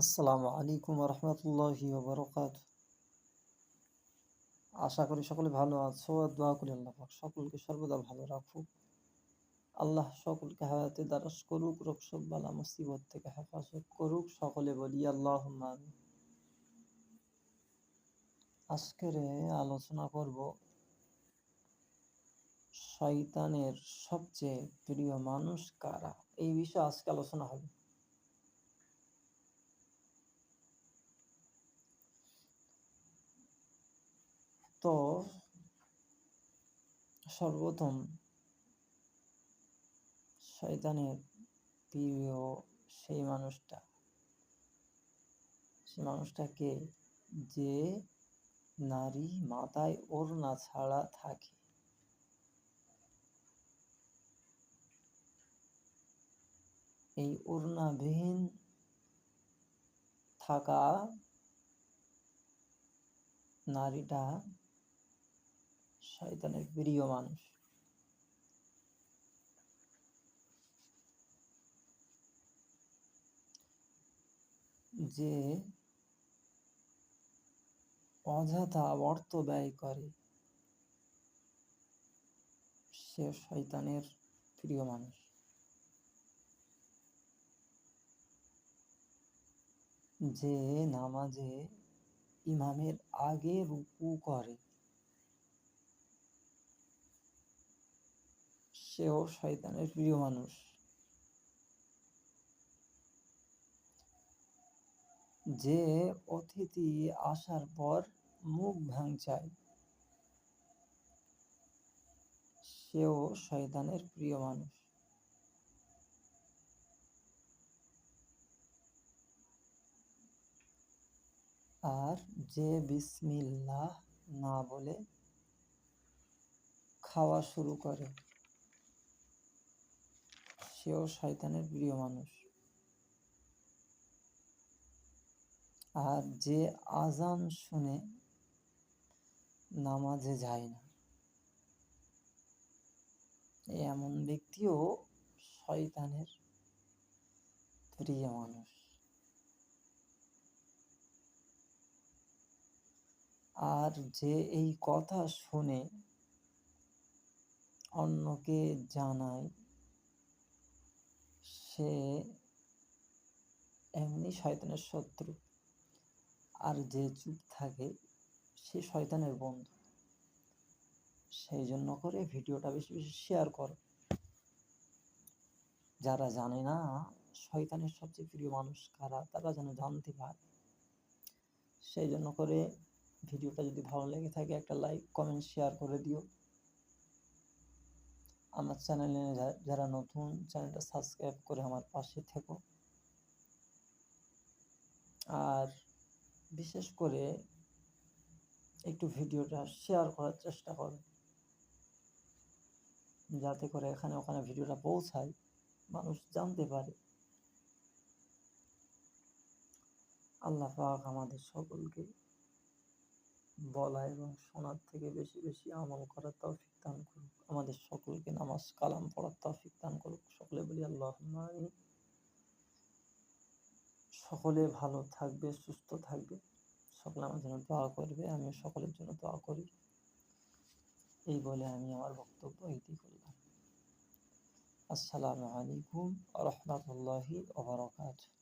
আসসালামু আলাইকুম রহমতুল্লাহি ওবরকাত আশা করি সকলে ভালো আছো আর দোয়া করি আল্লাহ সকলকে সর্বদা ভালো রাখুক। আল্লাহ সকলকে হায়াতে দারাস করুক, রোগ শোক, বালা মুসিবত থেকে হেফাজত করুক, সকলে বলি আল্লাহ আজকের আলোচনা করব শয়তানের সবচেয়ে প্রিয় মানুষ কারা? এই বিষয়ে আজকে আলোচনা হবে। তো সর্বপ্রথম শয়তানের প্রিয় সেই মানুষটা। সেই মানুষটাকে যে নারী মাথায় ওড়না ছাড়া থাকে। এই ওড়নাবিহীন থাকা নারীটা শয়তানের প্রিয় মানুষ। যে অযথা অর্থ ব্যয় করে, সে শয়তানের প্রিয় মানুষ। যে নামাজে ইমামের আগে রুকু করে সেও শয়তানের প্রিয় মানুষ। যে অতিথি আসার পর মুখ ভাঙচায়, সেও শয়তানের প্রিয় মানুষ। আর যে বিসমিল্লাহ না বলে খাওয়া শুরু করে। সেও শয়তানের প্রিয় মানুষ। আর যে আজান শুনে নামাজে যায় না এমন ব্যক্তিও শয়তানের প্রিয় মানুষ। আর যে এই কথা শুনে অন্যকে জানায় সে এমনি শয়তানের শত্রু। আর যে চুপ থাকে, সে শয়তানের বন্ধু। সেই জন্য করে ভিডিওটা বেশি বেশি শেয়ার করো। যারা জানে না, শয়তানের সবচেয়ে প্রিয় মানুষ কারা, তারা যেন জানতে পারে। সেই জন্য করে ভিডিওটা যদি ভালো লেগে থাকে, একটা লাইক কমেন্ট শেয়ার করে দিও। আমার চ্যানেলে যারা নতুন চ্যানেলটা সাবস্ক্রাইব করে আমার পাশে থেকো। আর বিশেষ করে একটু ভিডিওটা শেয়ার করার চেষ্টা করো। যাতে করে এখানে ওখানে ভিডিওটা পৌঁছায়, মানুষ জানতে পারে। আল্লাহ পাক আমাদের সকলকে বলা এবং শোনার থেকে বেশি বেশি আমল করার তৌফিক দান করুক আমাদের সকলকে নামাজ, কালাম পড়ার তৌফিক দান করুক। সকলে বলি আল্লাহ সকলে ভালো থাকবে, সুস্থ থাকবে। সকলে আমার জন্য দোয়া করবে আমি সকলের জন্য দোয়া করি। এই বলে আমি আমার বক্তব্য এটি করলাম আসসালামু আলাইকুম রহমতুল্লাহি ওবরাকাতুহ